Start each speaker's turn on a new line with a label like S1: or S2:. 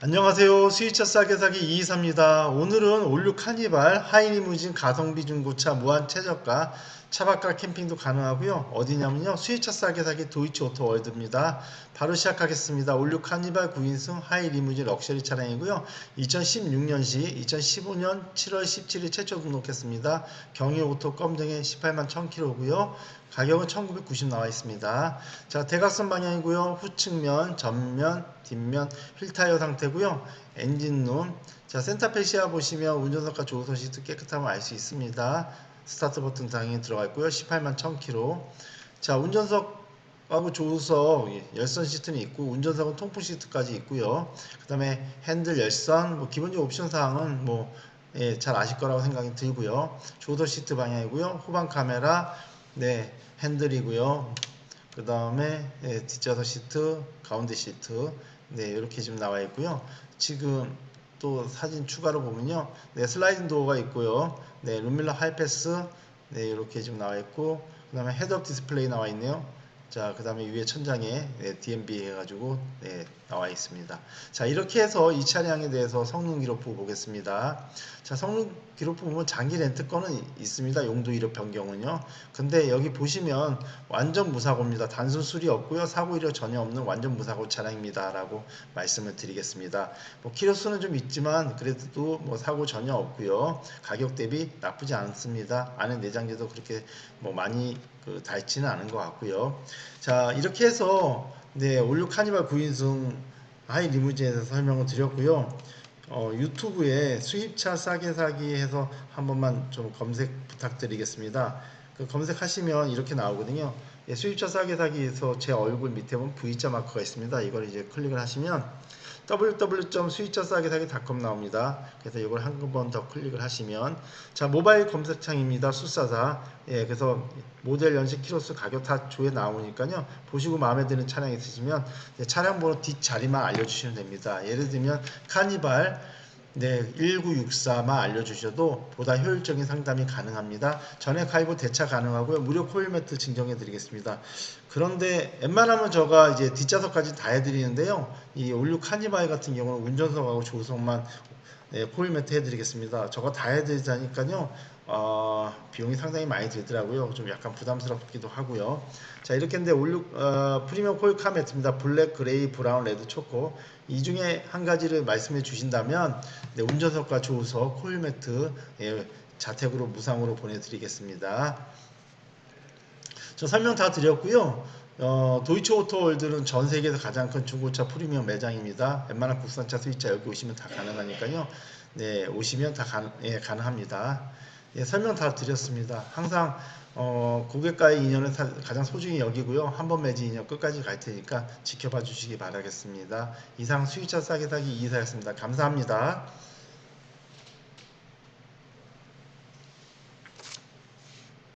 S1: 안녕하세요. 수입차 싸게 사기 이이사입니다. 오늘은 올류 카니발 하이리무진 가성비 중고차 무한 최저가 차박과 캠핑도 가능하고요. 어디냐면요. 수입차 싸게 사기 도이치 오토 월드입니다. 바로 시작하겠습니다. 올류 카니발 9인승 하이 리무진 럭셔리 차량이고요. 2016년시 2015년 7월 17일 최초 등록했습니다. 경유 오토 검정에 18만 1000km고요. 가격은 1990 나와 있습니다. 자, 대각선 방향이고요. 후측면, 전면, 뒷면 휠타이어 상태고요. 엔진룸. 자, 센터페시아 보시면 운전석과 조수석 시트 깨끗함을 알 수 있습니다. 스타트 버튼 당연히 들어가 있고요. 18만 1000km. 자, 운전석하고 조수석 예, 열선 시트는 있고 운전석은 통풍 시트까지 있고요. 그다음에 핸들 열선 뭐 기본적 옵션 사항은 뭐 예, 잘 아실 거라고 생각이 들고요. 조수석 시트 방향이고요. 후방 카메라 네, 핸들이고요. 그 다음에 예, 뒷좌석 시트, 가운데 시트, 네 이렇게 지금 나와 있고요. 지금 또 사진 추가로 보면요, 네 슬라이딩 도어가 있고요. 네 룸밀러 하이패스, 네 이렇게 지금 나와 있고, 그 다음에 헤드업 디스플레이 나와 있네요. 자, 그 다음에 위에 천장에 네, DMB 해가지고 네, 나와 있습니다. 자, 이렇게 해서 이 차량에 대해서 성능 기록부 보겠습니다. 자, 성능 기록부 보면 장기 렌트권은 있습니다. 용도 이력 변경은요. 근데 여기 보시면 완전 무사고입니다. 단순 수리 없고요. 사고 이력 전혀 없는 완전 무사고 차량입니다 라고 말씀을 드리겠습니다. 뭐 키로수는 좀 있지만 그래도 뭐 사고 전혀 없고요. 가격 대비 나쁘지 않습니다. 안에 내장재도 그렇게 뭐 많이 그 닳지는 않은 것 같고요. 자, 이렇게 해서 네, 올류 카니발 9인승 하이 리무진에서 설명을 드렸고요. 어, 유튜브에 수입차 싸게 사기 해서 한 번만 좀 검색 부탁드리겠습니다. 그 검색하시면 이렇게 나오거든요. 예, 수입차 싸게 사기에서 제 얼굴 밑에 보면 V자 마크가 있습니다. 이걸 이제 클릭을 하시면 www.수입차싸게사기.com 나옵니다. 그래서 이걸 한 번 더 클릭을 하시면 자 모바일 검색창입니다. 수사사 예 그래서 모델 연식 키로수 가격 다 조에 나오니까요 보시고 마음에 드는 차량 있으시면 예, 차량 번호 뒷자리만 알려주시면 됩니다. 예를 들면 카니발 네, 1964만 알려주셔도 보다 효율적인 상담이 가능합니다. 전액 할부 대차 가능하고요. 무료 코일 매트 증정해 드리겠습니다. 그런데 웬만하면 제가 이제 뒷좌석까지 다 해드리는데요. 이 올류 카니발 같은 경우는 운전석하고 조수석만 네, 코일 매트 해드리겠습니다. 저거 다 해드리자니까요. 어, 비용이 상당히 많이 들더라고요. 좀 약간 부담스럽기도 하고요. 자 이렇게 했는데 올류 어, 프리미엄 코일 카 매트입니다. 블랙, 그레이, 브라운, 레드, 초코 이 중에 한 가지를 말씀해 주신다면 네, 운전석과 조수석 코일 매트 예, 자택으로 무상으로 보내드리겠습니다. 저 설명 다 드렸고요. 어, 도이치 오토월드는 전 세계에서 가장 큰 중고차 프리미엄 매장입니다. 웬만한 국산차 수입차 여기 오시면 다 가능하니까요. 네, 오시면 다 가, 예, 가능합니다. 예, 설명 다 드렸습니다. 항상 어, 고객과의 인연을 사- 가장 소중히 여기고요. 한 번 맺은 인연 끝까지 갈 테니까 지켜봐 주시기 바라겠습니다. 이상 수입차 싸게 사기 이사였습니다. 감사합니다.